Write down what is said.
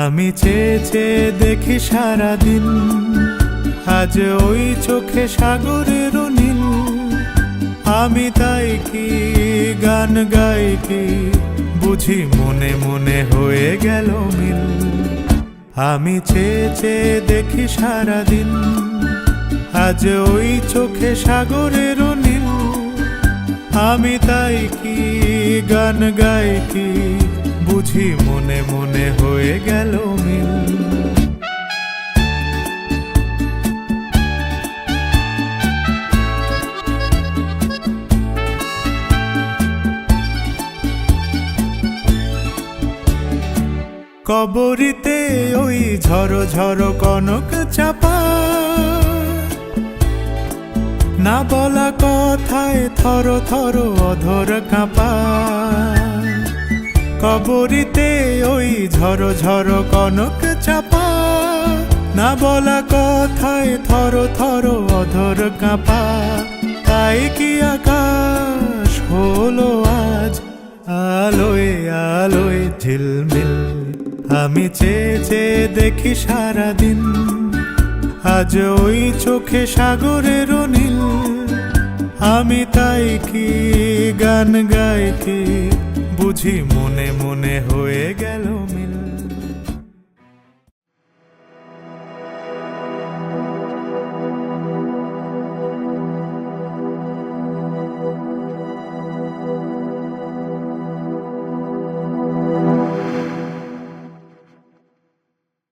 আমি চেয়ে চেয়ে দেখি সারাদিন, আজ ওই চোখে সাগরের নীল। আমি তাই কি গান গাই কি, বুঝি মনে মনে হয়ে গেল মিল। আমি চেয়ে চেয়ে দেখি সারাদিন, আজ ওই চোখে সাগরের নীল। আমি তাই কি গান গাই কি বুঝি মনে মনে হয়ে গেল মিল। কবরিতে ওই ঝড়ো ঝড়ো কনক চাপা। না বলা কথায় থর থর অধর কাঁপা। কবরিতে ওই ঝড়ো ঝড়ো কনক চাপা। না বলা কথায় থর থর অধর কাঁপা। তাই কি আকাশ হলো আজ? আলোয় আলোয় ঝিলমিল। আমি চেয়ে চেয়ে দেখি সারাদিন। আজ ওই চোখে সাগরের নীল। আমি তাই কি গান গাই কি বুঝি মনে মনে হয়ে গেল মিল